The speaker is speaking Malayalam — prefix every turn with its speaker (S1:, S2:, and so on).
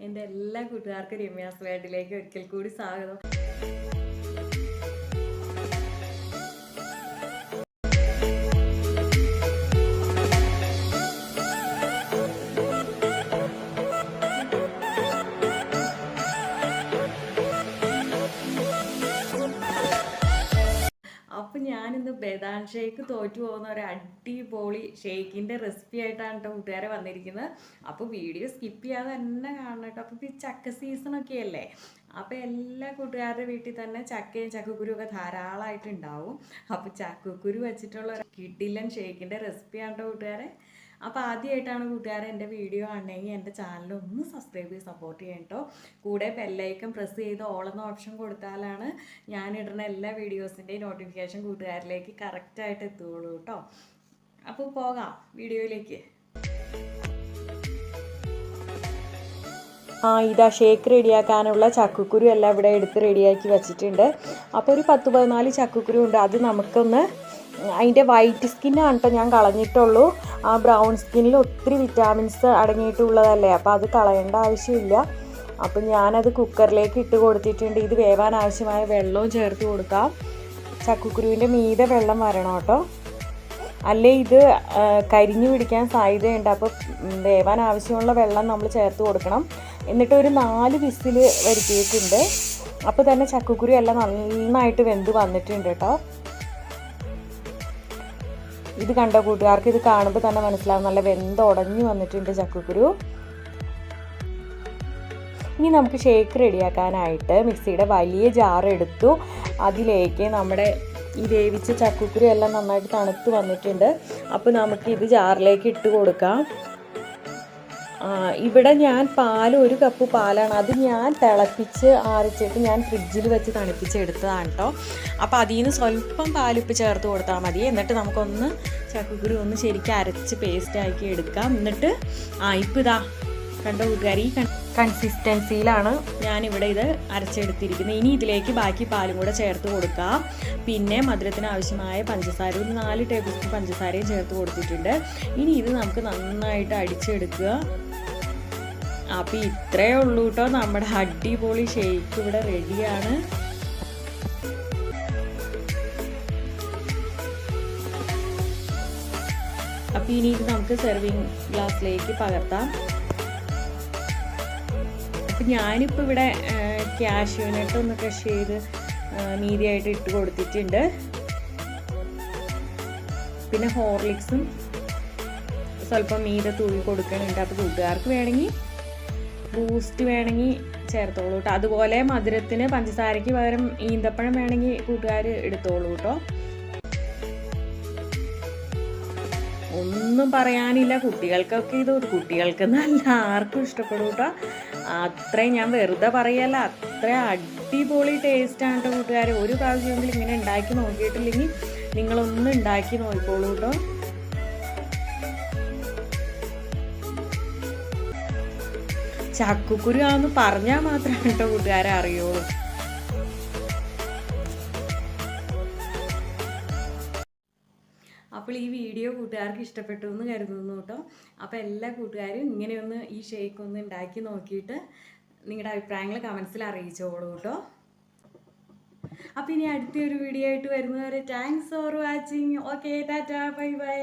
S1: എന്റെ എല്ലാ കൂട്ടുകാർക്കും രമ്യാസ് വേഡിലേക്ക് ഒരിക്കൽ കൂടി സ്വാഗതം. അപ്പം ഞാനിന്ന് ബദാം ഷേക്ക് തോറ്റു പോകുന്ന ഒരു അടിപൊളി ഷേക്കിന്റെ റെസിപ്പി ആയിട്ടാണ് കേട്ടോ കൂട്ടുകാരെ വന്നിരിക്കുന്നത്. അപ്പോൾ വീഡിയോ സ്കിപ്പ് ചെയ്യാതെ തന്നെ കാണണം കേട്ടോ അപ്പോൾ ഈ ചക്ക സീസണൊക്കെ അല്ലേ? അപ്പോൾ എല്ലാ കൂട്ടുകാരുടെ വീട്ടിൽ തന്നെ ചക്കയും ചക്കക്കുരു ഒക്കെ ധാരാളമായിട്ടുണ്ടാവും അപ്പോൾ ചക്കക്കുരു വെച്ചിട്ടുള്ള കിഡിലൻ ഷേക്കിന്റെ റെസിപ്പിയാണ് കേട്ടോ കൂട്ടുകാരെ. അപ്പോൾ ആദ്യമായിട്ടാണ് കൂട്ടുകാരെ എന്റെ വീഡിയോ ആണെങ്കിൽ എന്റെ ചാനൽ ഒന്ന് സബ്സ്ക്രൈബ് ചെയ്ത് സപ്പോർട്ട് ചെയ്യണം കേട്ടോ കൂടെ ബെല്ലൈക്കൺ പ്രസ് ചെയ്ത് ഓളെന്ന ഓപ്ഷൻ കൊടുത്താലാണ് ഞാൻ ഇടുന്ന എല്ലാ വീഡിയോസിന്റെയും നോട്ടിഫിക്കേഷൻ കൂട്ടുകാരിലേക്ക് കറക്റ്റായിട്ട് എത്തുകയുള്ളൂ കേട്ടോ അപ്പോൾ പോകാം വീഡിയോയിലേക്ക്.
S2: ആ ഇതാ ഷേക്ക് റെഡിയാക്കാനുള്ള ചക്കക്കുരു എല്ലാം ഇവിടെ എടുത്ത് റെഡിയാക്കി വെച്ചിട്ടുണ്ട്. അപ്പോൾ ഒരു പത്ത് പതിനാല് ചക്കക്കുരു ഉണ്ട്. അത് നമുക്കൊന്ന് അതിന്റെ വൈറ്റ് സ്കിന്നാണ് കേട്ടോ ഞാൻ കളഞ്ഞിട്ടുള്ളൂ. ആ ബ്രൗൺ സ്കിന്നിൽ ഒത്തിരി വിറ്റാമിൻസ് അടങ്ങിയിട്ടുള്ളതല്ലേ? അപ്പോൾ അത് കളയേണ്ട ആവശ്യമില്ല. അപ്പം ഞാനത് കുക്കറിലേക്ക് ഇട്ട് കൊടുത്തിട്ടുണ്ട്. ഇത് വേവാൻ ആവശ്യമായ വെള്ളവും ചേർത്ത് കൊടുക്കാം. ചക്കക്കുരുവിന്റെ മീതെ വെള്ളം വരണം കേട്ടോ. അല്ലേ ഇത് കരിഞ്ഞു പിടിക്കാൻ സാധ്യതയുണ്ട്. അപ്പോൾ വേവാൻ ആവശ്യമുള്ള വെള്ളം നമ്മൾ ചേർത്ത് കൊടുക്കണം. എന്നിട്ട് ഒരു നാല് വിസിൽ വരുത്തിയിട്ടുണ്ട്. അപ്പോൾ തന്നെ ചക്കക്കുരു എല്ലാം നന്നായിട്ട് വെന്ത് വന്നിട്ടുണ്ട് കേട്ടോ. ഇത് കണ്ട കൂട്ടുകാർക്ക് ഇത് കാണുമ്പോൾ തന്നെ മനസ്സിലാവും. നല്ല വെന്ത് ഉടഞ്ഞു വന്നിട്ടുണ്ട് ചക്കക്കുരു. ഇനി നമുക്ക് ഷേക്ക് റെഡിയാക്കാനായിട്ട് മിക്സിയുടെ വലിയ ജാർ എടുത്തു. അതിലേക്ക് നമ്മുടെ ഈ വേവിച്ച ചക്കക്കുരു എല്ലാം നന്നായിട്ട് തണുത്ത് വന്നിട്ടുണ്ട്. അപ്പോൾ നമുക്ക് ഇത് ജാറിലേക്ക് ഇട്ട് കൊടുക്കാം. ഇവിടെ ഞാൻ പാൽ ഒരു കപ്പ് പാലാണ്. അത് ഞാൻ തിളപ്പിച്ച് ആറിച്ചിട്ട് ഞാൻ ഫ്രിഡ്ജിൽ വെച്ച് തണുപ്പിച്ച് എടുത്തതാണ് കേട്ടോ അപ്പോൾ അതിൽ നിന്ന് സ്വല്പം പാലിപ്പ് ചേർത്ത് കൊടുത്താൽ മതി. എന്നിട്ട് നമുക്കൊന്ന് ചക്കക്കുരു ഒന്ന് ശരിക്കും അരച്ച് പേസ്റ്റ് ആക്കി എടുക്കാം. എന്നിട്ട് ആ ഇപ്പം ഇതാ കണ്ട ഈ കൺസിസ്റ്റൻസിയിലാണ് ഞാനിവിടെ ഇത് അരച്ചെടുത്തിരിക്കുന്നത്. ഇനി ഇതിലേക്ക് ബാക്കി പാലും കൂടെ ചേർത്ത് കൊടുക്കാം. പിന്നെ മധുരത്തിന് ആവശ്യമായ പഞ്ചസാര ഒരു നാല് ടേബിൾ സ്പൂൺ പഞ്ചസാരയും ചേർത്ത് കൊടുത്തിട്ടുണ്ട്. ഇനി ഇത് നമുക്ക് നന്നായിട്ട് അടിച്ചെടുക്കുക. അപ്പോൾ ഇത്രയേ ഉള്ളൂ കേട്ടോ നമ്മുടെ അടിപൊളി ഷേക്ക് ഇവിടെ റെഡിയാണ് അപ്പോൾ ഇനി ഇത് നമുക്ക് സെർവിങ് ഗ്ലാസ്സിലേക്ക് പകർത്താം. അപ്പം ഞാനിപ്പോൾ ഇവിടെ ക്യാഷ്യൂനട്ട് ഒന്ന് ക്രഷ് ചെയ്ത് നീതിയായിട്ട് ഇട്ട് കൊടുത്തിട്ടുണ്ട്. പിന്നെ ഹോർലിക്സും സ്വല്പം മീതെ തൂവി കൊടുക്കണുണ്ട്. അപ്പോൾ കൂട്ടുകാർക്ക് വേണമെങ്കിൽ ബൂസ്റ്റ് വേണമെങ്കിൽ ചേർത്തോളൂ കേട്ടോ. അതുപോലെ മധുരത്തിന് പഞ്ചസാരയ്ക്ക് പകരം ഈന്തപ്പഴം വേണമെങ്കിൽ കൂട്ടുകാർ എടുത്തോളൂ കേട്ടോ. ഒന്നും പറയാനില്ല. കുട്ടികൾക്കൊക്കെ ഇത് കുട്ടികൾക്ക് നല്ല ആർക്കും ഇഷ്ടപ്പെടും കേട്ടോ. അത്രയും ഞാൻ വെറുതെ പറയല്ല അത്ര അടിപൊളി ടേസ്റ്റാണ് കേട്ടോ കൂട്ടുകാർ. ഒരു പ്രാവശ്യമെങ്കിലും ഇങ്ങനെ ഉണ്ടാക്കി നോക്കിയിട്ടില്ലെങ്കിൽ നിങ്ങളൊന്ന് ഉണ്ടാക്കി നോക്കിക്കോളൂ കേട്ടോ. ചക്കുക്കുരു ആന്ന് പറഞ്ഞാൽ മാത്രമേ കേട്ടോ കൂട്ടുകാരെ അറിയുള്ളൂ.
S1: അപ്പോൾ ഈ വീഡിയോ കൂട്ടുകാർക്ക് ഇഷ്ടപ്പെട്ടു എന്ന് കരുതുന്നു കേട്ടോ. അപ്പോൾ എല്ലാ കൂട്ടുകാരും ഇങ്ങനെയൊന്ന് ഈ ഷേക്ക് ഒന്ന് ഉണ്ടാക്കി നോക്കിയിട്ട് നിങ്ങളുടെ അഭിപ്രായങ്ങൾ കമൻസിൽ അറിയിച്ചോളൂ കേട്ടോ. അപ്പോൾ ഇനി അടുത്തൊരു വീഡിയോ ആയിട്ട് വരുന്നവരെ thanks for watching okay tata bye bye